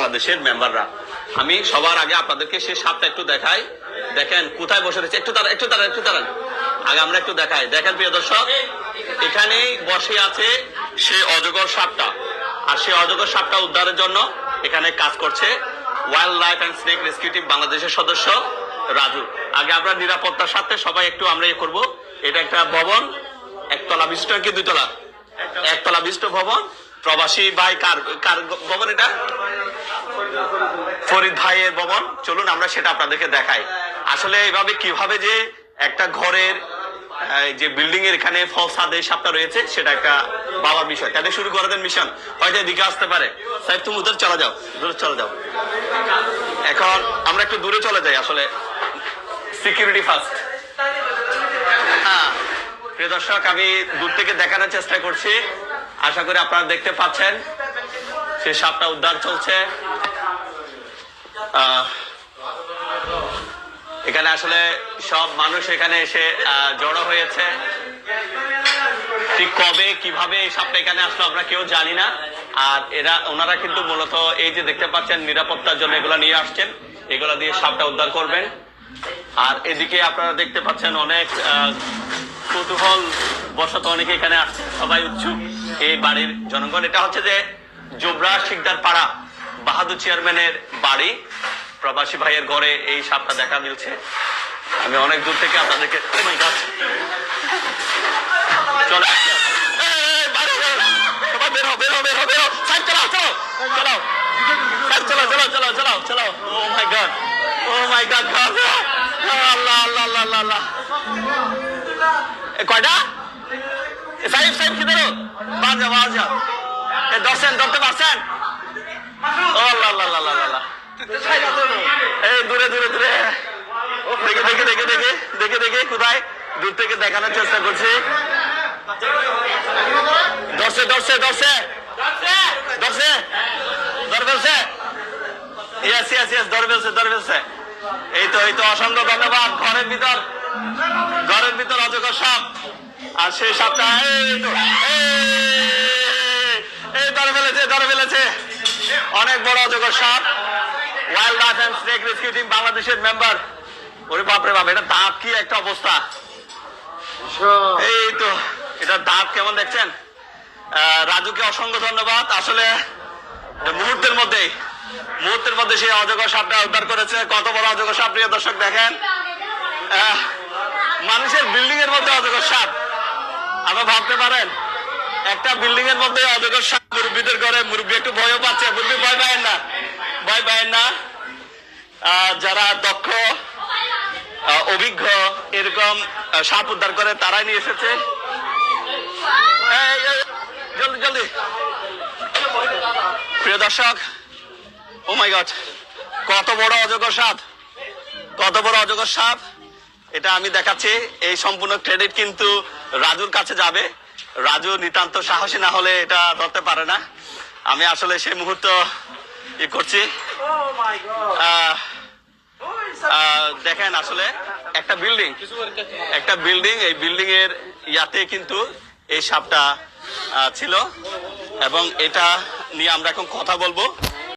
বাংলাদেশের মেম্বাররা। আমি সবার আগে আপনাদেরকে সেই সাপটা একটু দেখাই। দেখেন, কোথায় বসে রয়েছে? একটু তারা একটু তারা একটু তারান আগে আমরা একটু দেখাই। দেখেন, প্রিয় দর্শক, এখানেই বসে আছে সেই অজগর সাপটা। আর সেই অজগর সাপটা উদ্ধারের জন্য এখানে কাজ করছে wildlife and snake rescue team বাংলাদেশের সদস্য রাজু। আগে আমরা নিরাপত্তার সাথে সবাই একটু আমরা ইয়ে করব। এটা একটা ভবন, একতলা বিশিষ্ট কি দুইতলা? একতলা বিশিষ্ট ভবন। প্রবাসী ভাই কার কার ভবন এটা? ফরিদ ভাইয়ের ভবন। চলুন, আমরা সেটা আপনাদেরকে দেখাই। আসলে এভাবে কীভাবে যে একটা ঘরের যে বিল্ডিং এর এখানে ফসাদ সাপটা রয়েছে, সেটা একটা বাবার বিষয় তাদের শুরু করে দেন মিশন হয়তো এদিকে আসতে পারে। সাহেব, তুমি উধর চলে যাও। দূরে চলে যাও। এখন আমরা একটু দূরে চলে যাই, আসলে সিকিউরিটি ফার্স্ট হ্যাঁ। প্রিয় দর্শক, আমি দূর থেকে দেখানোর চেষ্টা করছি। আশা করি আপনারা দেখতে পাচ্ছেন সে সাপটা উদ্ধার চলছে। এখানে আসলে সব মানুষ এখানে এসে জড়ো হয়েছে। ঠিক কবে, কীভাবে এই সাপটা এখানে আসলো আমরা কেউ জানি না। আর এরা, ওনারা কিন্তু মূলত এই যে দেখতে পাচ্ছেন নিরাপত্তার জন্য এগুলো নিয়ে আসছেন। এগুলো দিয়ে সাপটা উদ্ধার করবেন। আর এদিকে আপনারা দেখতে পাচ্ছেন অনেক কৌতূহল বশত অনেকে এখানে আসছে। সবাই উৎসুক। এই বাড়ির জনগণ, এটা হচ্ছে যে জোবরা শিকদার পাড়া, বাহাদুর চেয়ারম্যানের বাড়ি। প্রবাসী ভাইয়ের ঘরে এই সাপটা দেখা মিলছে। আমি অনেক দূর থেকে আপনাদেরকে Oh! চলে। চালাও। Oh! Oh। কয়টা? সাহেব সাহেব কি ধরো ধরতে পারছেন? ও আল্লাহ আল্লাহ আল্লাহ আল্লাহ, এই দূরে দূরে দূরে। দেখে দেখে দেখে দেখে দেখে দেখে কোথায়? দূর থেকে দেখানোর চেষ্টা করছি। ধরছে ধরছে ধরছে। ধরছে? ধরে ফেলছে? ইয়েস ইয়েস ইয়েস ধরে এই তো এই তো অসংখ্য ধন্যবাদ। ঘরের ভিতর ঘরের ভিতর অজগর সাপ। আর সেই সাপটা অনেক বড় অজগর সাপ। Wildlife and snake rescue team বাংলাদেশের মেম্বার ওরে বাপরে বাপ এটা দাঁত কি একটা অবস্থা? এই তো এটা দাঁত কেমন দেখছেন? রাজুকে অসংখ্য ধন্যবাদ। আসলে মুহূর্তের মধ্যেই মুহূর্তের মধ্যে সেই অজগর সাপটা উদ্ধার করেছে। কত বড় অজগর সাপ প্রিয় দর্শক দেখেন। মানুষের বিল্ডিং এর মধ্যে অজগর সাপ। আপনি ভাবতে পারেন একটা বিল্ডিং এর মধ্যে অজগর সাপ মুরব্বীদের ঘরে মুরব্বী একটু ভয়ও পাচ্ছে, মুরব্বী ভয় পায় না, ভয় পায় না। যারা দক্ষ অভিজ্ঞ, এরকম সাপ উদ্ধার করে তারাই নিয়ে এসেছে। জলদি জলদি। প্রিয় দর্শক ও মাই গড কত বড় অজগর সাপ, কত বড় অজগর সাপ। এটা আমি দেখাচ্ছি, এই সম্পূর্ণ ক্রেডিট কিন্তু রাজুর কাছে যাবে। রাজু নিতান্ত সাহসী না হলে এটা ধরতে পারে না। আমি আসলে সেই মুহূর্ত ই করছি। দেখেন আসলে একটা বিল্ডিং একটা বিল্ডিং এই বিল্ডিং এর ইয়াতে কিন্তু এই সাপটা ছিল। এবং এটা নিয়ে আমরা এখন কথা বলব।